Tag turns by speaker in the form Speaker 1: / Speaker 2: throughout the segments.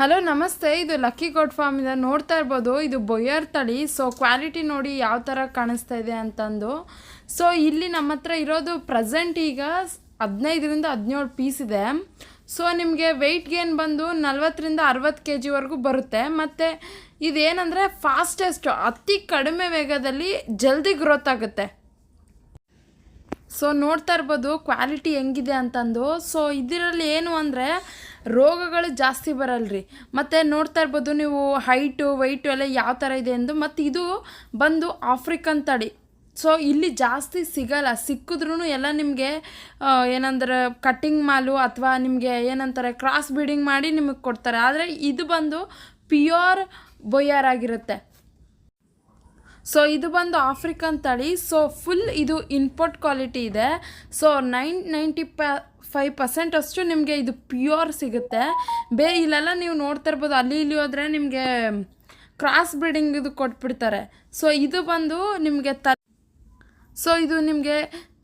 Speaker 1: Hello, ನಮಸ್ತೆ. ಇದು lucky ಗೋಡ್ form ಇದೆ ನೋಡ್ತಾ ಇರ್ಬೋದು. ಇದು ಬೊಯ್ಯರ್ ತಳಿ. ಸೊ ಕ್ವಾಲಿಟಿ ನೋಡಿ ಯಾವ ಥರ ಕಾಣಿಸ್ತಾ ಇದೆ ಅಂತಂದು. ಸೊ ಇಲ್ಲಿ ನಮ್ಮ ಹತ್ರ ಇರೋದು ಪ್ರೆಸೆಂಟ್ ಈಗ ಹದಿನೈದರಿಂದ ಹದಿನೇಳು ಪೀಸ್ ಇದೆ. ಸೊ ನಿಮಗೆ ವೆಯ್ಟ್ ಗೇನ್ ಬಂದು ನಲ್ವತ್ತರಿಂದ ಅರವತ್ತು ಕೆ ಜಿವರೆಗೂ ಬರುತ್ತೆ. ಮತ್ತು ಇದೇನಂದರೆ ಫಾಸ್ಟೆಸ್ಟ್ ಅತಿ ಕಡಿಮೆ ವೇಗದಲ್ಲಿ ಜಲ್ದಿ ಗ್ರೋತ್ ಆಗುತ್ತೆ. ಸೊ ನೋಡ್ತಾ ಇರ್ಬೋದು ಕ್ವಾಲಿಟಿ ಹೆಂಗಿದೆ ಅಂತಂದು. ಸೊ ಇದರಲ್ಲಿ ಏನು ಅಂದರೆ ರೋಗಗಳು ಜಾಸ್ತಿ ಬರಲ್ರಿ. ಮತ್ತು ನೋಡ್ತಾ ಇರ್ಬೋದು ನೀವು ಹೈಟು ವೈಟು ಎಲ್ಲ ಯಾವ ಥರ ಇದೆ ಎಂದು. ಮತ್ತು ಇದು ಬಂದು ಆಫ್ರಿಕನ್ ತಡಿ ಸೊ ಇಲ್ಲಿ ಜಾಸ್ತಿ ಸಿಗಲ್ಲ. ಸಿಕ್ಕಿದ್ರೂ ಎಲ್ಲ ನಿಮಗೆ ಏನಂದ್ರೆ ಕಟ್ಟಿಂಗ್ ಮಾಲು ಅಥವಾ ನಿಮಗೆ ಏನಂತಾರೆ ಕ್ರಾಸ್ ಬೀಡಿಂಗ್ ಮಾಡಿ ನಿಮಗೆ ಕೊಡ್ತಾರೆ. ಆದರೆ ಇದು ಬಂದು ಪ್ಯೂರ್ ಬೊಯ್ಯಾರ್ ಆಗಿರುತ್ತೆ. ಸೊ ಇದು ಬಂದು ಆಫ್ರಿಕನ್ ತಳಿ. ಸೊ ಫುಲ್ ಇದು ಇನ್ಪೋರ್ಟ್ ಕ್ವಾಲಿಟಿ ಇದೆ. ಸೊ ನೈನ್ ನೈಂಟಿ ಪ ಫೈವ್ ಪರ್ಸೆಂಟ್ ಅಷ್ಟು ನಿಮಗೆ ಇದು ಪ್ಯೂರ್ ಸಿಗುತ್ತೆ. ಬೇ, ಇಲ್ಲೆಲ್ಲ ನೀವು ನೋಡ್ತಾ ಇರ್ಬೋದು. ಅಲ್ಲಿ ಇಲ್ಲಿ ಹೋದರೆ ನಿಮಗೆ ಕ್ರಾಸ್ ಬ್ರೀಡಿಂಗ್ ಇದು ಕೊಟ್ಬಿಡ್ತಾರೆ. ಸೊ ಇದು ಬಂದು ನಿಮಗೆ ತ ಸೊ ಇದು ನಿಮಗೆ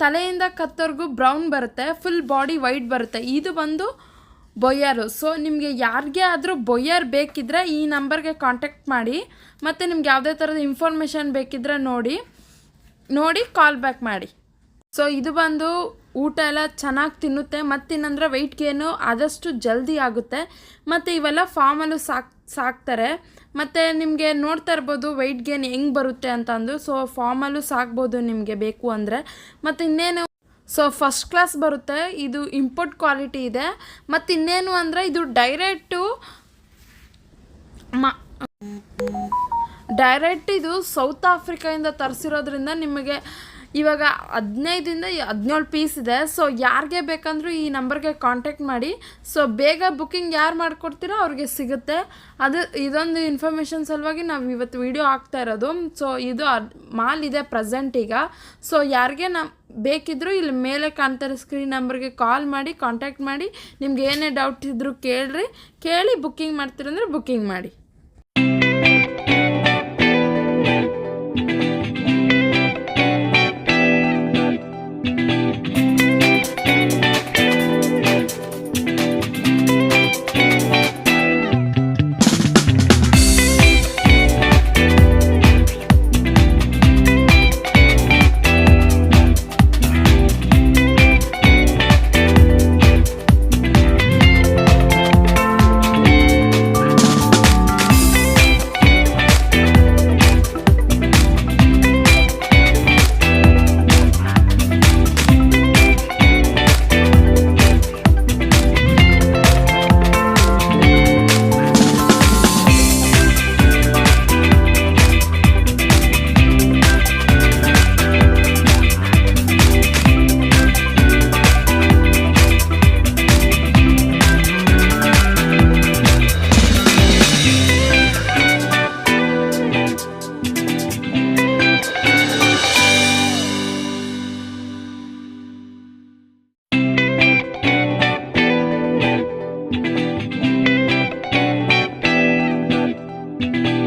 Speaker 1: ತಲೆಯಿಂದ ಕತ್ತವರೆಗೂ ಬ್ರೌನ್ ಬರುತ್ತೆ. ಫುಲ್ ಬಾಡಿ ವೈಟ್ ಬರುತ್ತೆ. ಇದು ಬಂದು ಬೊಯ್ಯರು. ಸೊ ನಿಮಗೆ ಯಾರಿಗೆ ಆದರೂ ಬೊಯ್ಯರ್ ಬೇಕಿದ್ದರೆ ಈ ನಂಬರ್ಗೆ ಕಾಂಟ್ಯಾಕ್ಟ್ ಮಾಡಿ, ಮತ್ತು ನಿಮ್ಗೆ ಯಾವುದೇ ಥರದ ಇನ್ಫಾರ್ಮೇಷನ್ ಬೇಕಿದ್ರೆ ನೋಡಿ ನೋಡಿ ಕಾಲ್ ಬ್ಯಾಕ್ ಮಾಡಿ. ಸೊ ಇದು ಬಂದು ಊಟ ಎಲ್ಲ ಚೆನ್ನಾಗಿ ತಿನ್ನುತ್ತೆ ಮತ್ತಿನ್ನಂದ್ರೆ ವೆಯ್ಟ್ ಗೇನು ಆದಷ್ಟು ಜಲ್ದಿ ಆಗುತ್ತೆ. ಮತ್ತು ಇವೆಲ್ಲ ಫಾರ್ಮಲ್ಲೂ ಸಾಕ್, ಸಾಕ್ತಾರೆ. ಮತ್ತು ನಿಮಗೆ ನೋಡ್ತಾ ಇರ್ಬೋದು ವೆಯ್ಟ್ ಗೇನ್ ಹೆಂಗೆ ಬರುತ್ತೆ ಅಂತಂದು. ಸೊ ಫಾರ್ಮಲ್ಲೂ ಸಾಕ್ಬೋದು ನಿಮಗೆ ಬೇಕು ಅಂದರೆ. ಮತ್ತು ಇನ್ನೇನು ಸೊ ಫಸ್ಟ್ ಕ್ಲಾಸ್ ಬರುತ್ತೆ. ಇದು ಇಂಪೋರ್ಟ್ ಕ್ವಾಲಿಟಿ ಇದೆ. ಮತ್ತು ಇನ್ನೇನು ಅಂದರೆ ಇದು ಡೈರೆಕ್ಟು ಮ ಡೈರೆಕ್ಟ್ ಇದು ಸೌತ್ ಆಫ್ರಿಕಾಯಿಂದ ತರಿಸಿರೋದ್ರಿಂದ ನಿಮಗೆ ಇವಾಗ ಹದಿನೈದರಿಂದ ಹದಿನೇಳು ಪೀಸ್ ಇದೆ. ಸೊ ಯಾರಿಗೆ ಬೇಕಂದ್ರೂ ಈ ನಂಬರ್ಗೆ ಕಾಂಟ್ಯಾಕ್ಟ್ ಮಾಡಿ. ಸೊ ಬೇಗ ಬುಕ್ಕಿಂಗ್ ಯಾರು ಮಾಡಿಕೊಡ್ತೀರೋ ಅವ್ರಿಗೆ ಸಿಗುತ್ತೆ. ಅದು, ಇದೊಂದು ಇನ್ಫಾರ್ಮೇಷನ್ ಸಲುವಾಗಿ ನಾವು ಇವತ್ತು ವಿಡಿಯೋ ಹಾಕ್ತಾ ಇರೋದು. ಸೊ ಇದು ಮಾಲ್ ಇದೆ ಪ್ರೆಸೆಂಟ್ ಈಗ. ಸೊ ಯಾರಿಗೆ ನಮ್ಮ ಬೇಕಿದ್ದರೂ ಇಲ್ಲಿ ಮೇಲೆ ಕಾಣ್ತಾರೆ ಸ್ಕ್ರೀನ್ ನಂಬರ್ಗೆ ಕಾಲ್ ಮಾಡಿ ಕಾಂಟ್ಯಾಕ್ಟ್ ಮಾಡಿ. ನಿಮ್ಗೆ ಏನೇ ಡೌಟ್ ಇದ್ದರೂ ಕೇಳ್ರಿ. ಕೇಳಿ ಬುಕ್ಕಿಂಗ್ ಮಾಡ್ತೀರಂದ್ರೆ ಬುಕ್ಕಿಂಗ್ ಮಾಡಿ. Música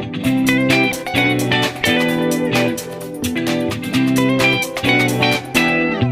Speaker 1: Thank you.